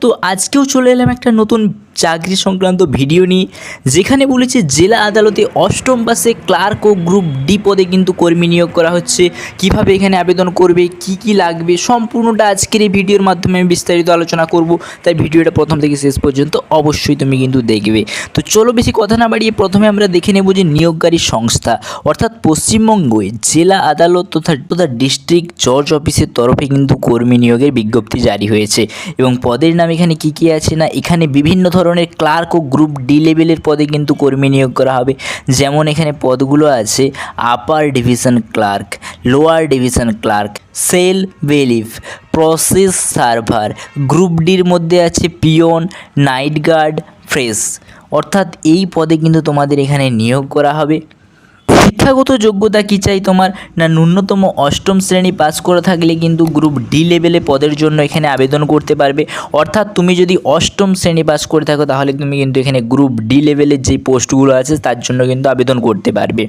তো আজকেও চলে এলাম একটা নতুন চাকরি সংক্রান্ত ভিডিও নিয়ে, যেখানে বলেছে জেলা আদালতে অষ্টম পাশে ক্লার্ক ও গ্রুপ ডি পদে কিন্তু কর্মী নিয়োগ করা হচ্ছে। কীভাবে এখানে আবেদন করবে, কি কি লাগবে, সম্পূর্ণটা আজকের এই ভিডিওর মাধ্যমে আমি বিস্তারিত আলোচনা করব। তাই ভিডিওটা প্রথম থেকে শেষ পর্যন্ত অবশ্যই তুমি কিন্তু দেখবে। তো চলো বেশি কথা না বাড়িয়ে প্রথমে আমরা দেখে নেব যে নিয়োগকারী সংস্থা, অর্থাৎ পশ্চিমবঙ্গে জেলা আদালত তথা তথা ডিস্ট্রিক্ট জজ অফিসের তরফে কিন্তু কর্মী নিয়োগের বিজ্ঞপ্তি জারি হয়েছে। এবং পদের নাম এখানে কি কি আছে না, এখানে বিভিন্ন ধরনের ক্লার্ক ও গ্রুপ ডি লেভেলের পদে কিন্তু কর্মী নিয়োগ করা হবে। যেমন এখানে পদগুলো আছে upper division clerk lower division clerk cell bailiff process server group ডির মধ্যে আছে পিয়ন নাইট গার্ড ফ্রেশ অর্থাৎ এই পদে কিন্তু তোমাদের এখানে নিয়োগ করা হবে। শিক্ষাগত যোগ্যতা কী চাই তোমার? না, ন্যূনতম অষ্টম শ্রেণি পাস করে থাকলে কিন্তু গ্রুপ ডি লেভেলে পদের জন্য এখানে আবেদন করতে পারবে। অর্থাৎ তুমি যদি অষ্টম শ্রেণি পাস করে থাকো, তাহলে তুমি কিন্তু এখানে গ্রুপ ডি লেভেলের যেই পোস্টগুলো আছে, তার জন্য কিন্তু আবেদন করতে পারবে।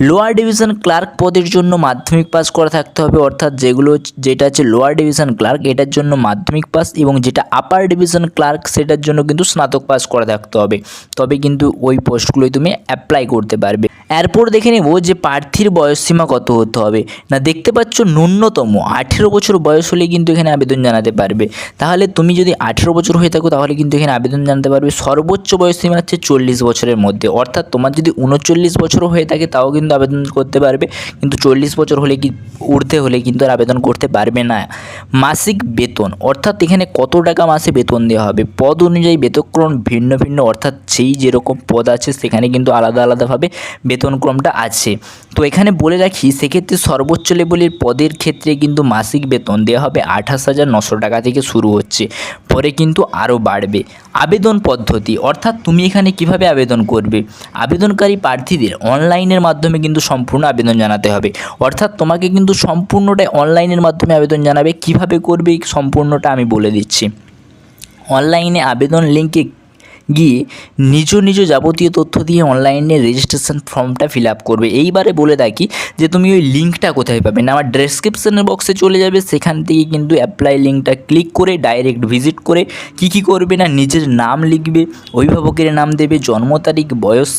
লোয়ার ডিভিশন ক্লার্ক পদের জন্য মাধ্যমিক পাস করা থাকতে হবে, অর্থাৎ যেগুলো যেটা হচ্ছে লোয়ার ডিভিশন ক্লার্ক এটার জন্য মাধ্যমিক পাস এবং যেটা আপার ডিভিশন ক্লার্ক সেটার জন্য কিন্তু স্নাতক পাস করা থাকতে হবে। তবে কিন্তু ওই পোস্টগুলোই তুমি অ্যাপ্লাই করতে পারবে। এরপর দেখে নেব যে প্রার্থীর বয়সসীমা কত হতে হবে। না, দেখতে পাচ্ছ ন্যূনতম আঠেরো বছর বয়স হলে কিন্তু এখানে আবেদন জানাতে পারবে। তাহলে তুমি যদি আঠেরো বছর হয়ে থাকো, তাহলে কিন্তু এখানে আবেদন জানাতে পারবে। সর্বোচ্চ বয়সসীমা হচ্ছে চল্লিশ বছরের মধ্যে। অর্থাৎ তোমার যদি উনচল্লিশ বছরও হয়ে থাকে, তাও কিন্তু আবেদন করতে পারবে। কিন্তু চল্লিশ বছর হলে কি উঠতে হলে কিন্তু আর আবেদন করতে পারবে না। মাসিক বেতন, অর্থাৎ এখানে কত টাকা মাসে বেতন দেওয়া হবে? পদ অনুযায়ী বেতনক্রম ভিন্ন ভিন্ন, অর্থাৎ সেই যেরকম পদ আছে, সেখানে কিন্তু আলাদা আলাদাভাবে বেতনক্রমটা আছে। তো এখানে বলে রাখি, সেক্ষেত্রে সর্বোচ্চ লেভেলের পদের ক্ষেত্রে কিন্তু মাসিক বেতন দেওয়া হবে আঠাশ হাজার নশো টাকা থেকে শুরু হচ্ছে। পরে কিন্তু আরও বাড়বে। আবেদন পদ্ধতি, অর্থাৎ তুমি এখানে কীভাবে আবেদন করবে? আবেদনকারী প্রার্থীদের অনলাইনের মাধ্যমে কিন্তু সম্পূর্ণ আবেদন জানাতে হবে। অর্থাৎ তোমাকে কিন্তু সম্পূর্ণটাই অনলাইনের মাধ্যমে আবেদন জানাবে। কীভাবে করবে সম্পূর্ণটা আমি বলে দিচ্ছি। অনলাইনে আবেদন লিঙ্কে গিয়ে নিজ নিজ যাবতীয় তথ্য দিয়ে অনলাইনে রেজিস্ট্রেশন ফর্মটা ফিল আপ করবে। এইবারে বলে থাকি যে তুমি ওই লিঙ্কটা কোথায় পাবে না? আমার ডেসক্রিপশনের বক্সে চলে যাবে। সেখান থেকে কিন্তু অ্যাপ্লাই লিঙ্কটা ক্লিক করে ডাইরেক্ট ভিজিট করে কি কি করবে না, নিজের নাম লিখবে, অভিভাবকের নাম দেবে, জন্ম তারিখ, বয়স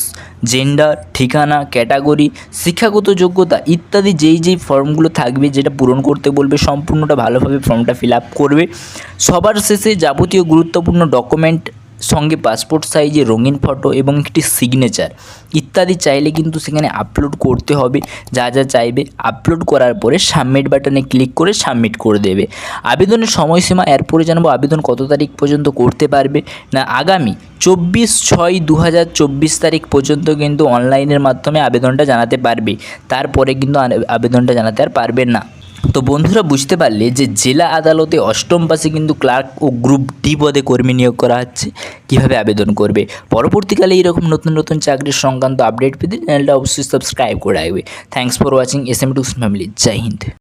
জেন্ডার ঠিকানা ক্যাটাগরি শিক্ষাগত যোগ্যতা ইত্যাদি যেই যেই ফর্মগুলো থাকবে যেটা পূরণ করতে বলবে, সম্পূর্ণটা ভালোভাবে ফর্মটা ফিল আপ করবে। সবার শেষে যাবতীয় গুরুত্বপূর্ণ ডকুমেন্ট সঙ্গে পাসপোর্ট সাইজে রঙিন ফটো এবং একটি সিগনেচার ইত্যাদি চাইলে কিন্তু সেখানে আপলোড করতে হবে। যা যা চাইবে আপলোড করার পরে সাবমিট বাটনে ক্লিক করে সাবমিট করে দেবে। আবেদনের সময়সীমা, এরপরে জানাব আবেদন কত তারিখ পর্যন্ত করতে পারবে। না, আগামী চব্বিশ ছয় দু তারিখ পর্যন্ত কিন্তু অনলাইনের মাধ্যমে আবেদনটা জানাতে পারবে। তারপরে কিন্তু আবেদনটা জানাতে আর পারবে না। তো বন্ধুরা বুঝতে পারলে যে জেলা আদালতে অষ্টম পাশে কিন্তু ক্লার্ক ও গ্রুপ ডি পদে কর্মী নিয়োগ করা হচ্ছে। কীভাবে আবেদন করবে? পরবর্তীকালে এইরকম নতুন নতুন চাকরির সংক্রান্ত আপডেট পেতে চ্যানেলটা অবশ্যই সাবস্ক্রাইব করে রাখবে। Thanks for watching S M টুস ফ্যামিলি জয় হিন্দ।